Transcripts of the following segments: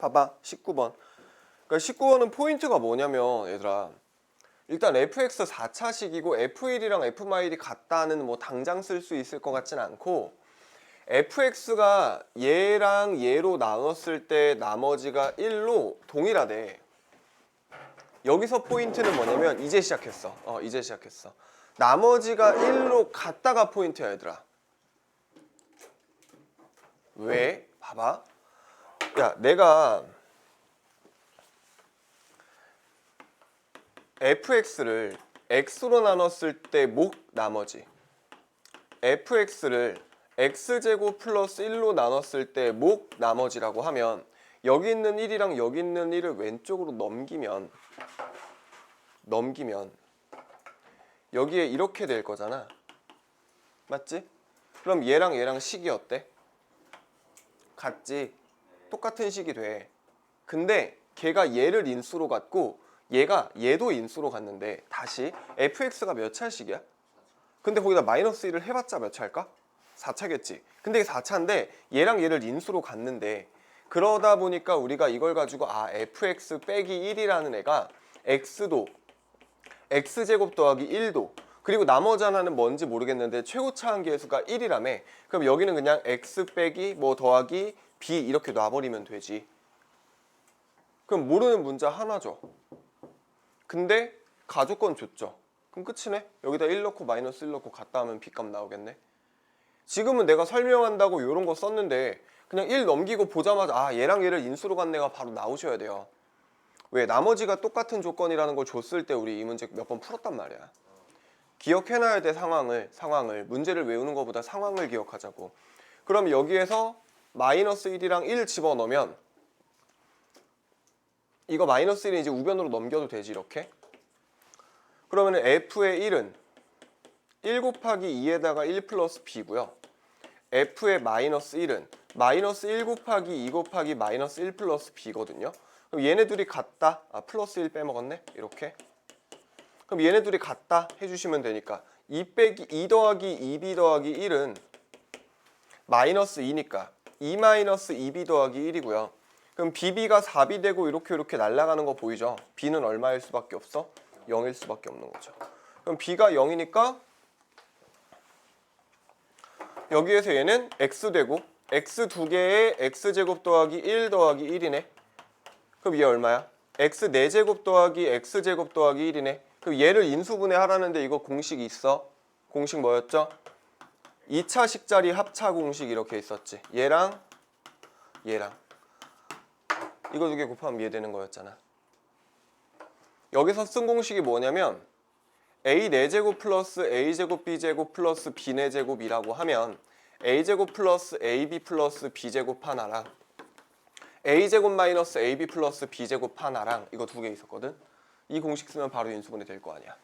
봐봐 19번. 그러니까 19번은 포인트가 뭐냐면 얘들아. 일단 fx 4차식이고 f1이랑 f-1이 같다는 뭐 당장 쓸 수 있을 것 같진 않고 fx가 얘랑 얘로 나눴을 때 나머지가 1로 동일하대. 여기서 포인트는 뭐냐면 이제 시작했어. 어 이제 시작했어. 나머지가 1로 같다가 포인트야 얘들아. 왜? 봐봐 야 내가 fx를 x로 나눴을 때 목 나머지 fx를 x제곱 플러스 1로 나눴을 때 목 나머지라고 하면 여기 있는 1이랑 여기 있는 1을 왼쪽으로 넘기면 넘기면 여기에 이렇게 될 거잖아 맞지? 그럼 얘랑 얘랑 식이 어때? 같지? 똑같은 식이 돼 근데 걔가 얘를 인수로 갖고 얘가 얘도 인수로 갔는데 다시 fx가 몇 차식이야? 근데 거기다 마이너스 1을 해봤자 몇 차일까? 4차겠지 근데 이게 4차인데 얘랑 얘를 인수로 갔는데 그러다 보니까 우리가 이걸 가지고 아 fx 빼기 1이라는 애가 x도 x제곱 더하기 1도 그리고 나머지 하나는 뭔지 모르겠는데 최고차 한계수가 1이라며 그럼 여기는 그냥 x 빼기 뭐 더하기 b 이렇게 놔버리면 되지. 그럼 모르는 문자 하나죠. 근데 가족권 줬죠. 그럼 끝이네. 여기다 1 넣고 마이너스 1 넣고 갔다 하면 b값 나오겠네. 지금은 내가 설명한다고 이런 거 썼는데 그냥 1 넘기고 보자마자 아 얘랑 얘를 인수로 간 애가 바로 나오셔야 돼요. 왜? 나머지가 똑같은 조건이라는 걸 줬을 때 우리 이 문제 몇 번 풀었단 말이야. 기억해놔야 돼 상황을 상황을 문제를 외우는 것보다 상황을 기억하자고. 그럼 여기에서 마이너스 1이랑 1 집어넣으면 이거 마이너스 1은 이제 우변으로 넘겨도 되지 이렇게? 그러면 f의 1은 1 곱하기 2에다가 1 플러스 b고요. F의 마이너스 1은 마이너스 1 곱하기 2 곱하기 마이너스 1 플러스 b거든요. 그럼 얘네 둘이 같다? 아 플러스 1 빼먹었네? 이렇게? 그럼 얘네 둘이 같다? 해주시면 되니까 2 빼기 2 더하기 2b 더하기 1은 마이너스 2니까 2 마이너스 2b 더하기 1이고요 그럼 bb가 4b 되고 이렇게 이렇게 날아가는 거 보이죠? b는 얼마일 수밖에 없어? 0일 수밖에 없는 거죠 그럼 b가 0이니까 여기에서 얘는 x 되고 x 두 개에 x제곱 더하기 1 더하기 1이네 그럼 얘 얼마야? x 4제곱 더하기 x제곱 더하기 1이네 그럼 얘를 인수분해 하라는데 이거 공식이 있어 공식 뭐였죠? 2차 식 자리 합차 공식 이렇게 있었지. 얘랑 얘랑. 이거 두 개 곱하면 얘 되는 거였잖아. 여기서 쓴 공식이 뭐냐면 a 4제곱 플러스 a제곱 b제곱 플러스 b 4제곱이라고 하면 a제곱 플러스 ab 플러스 b제곱 하나랑 a제곱 마이너스 ab 플러스 b제곱 하나랑 이거 두 개 있었거든. 이 공식 쓰면 바로 인수분해 될 거 아니야.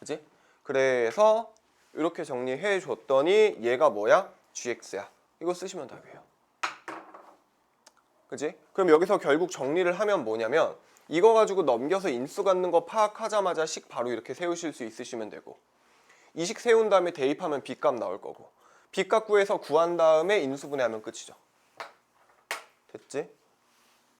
그지? 그래서 이렇게 정리해 줬더니 얘가 뭐야? gx야 이거 쓰시면 답이에요 그지? 그럼 여기서 결국 정리를 하면 뭐냐면 이거 가지고 넘겨서 인수 갖는 거 파악하자마자 식 바로 이렇게 세우실 수 있으시면 되고 이 식 세운 다음에 대입하면 b값 나올 거고 b값 구해서 구한 다음에 인수분해하면 끝이죠 됐지?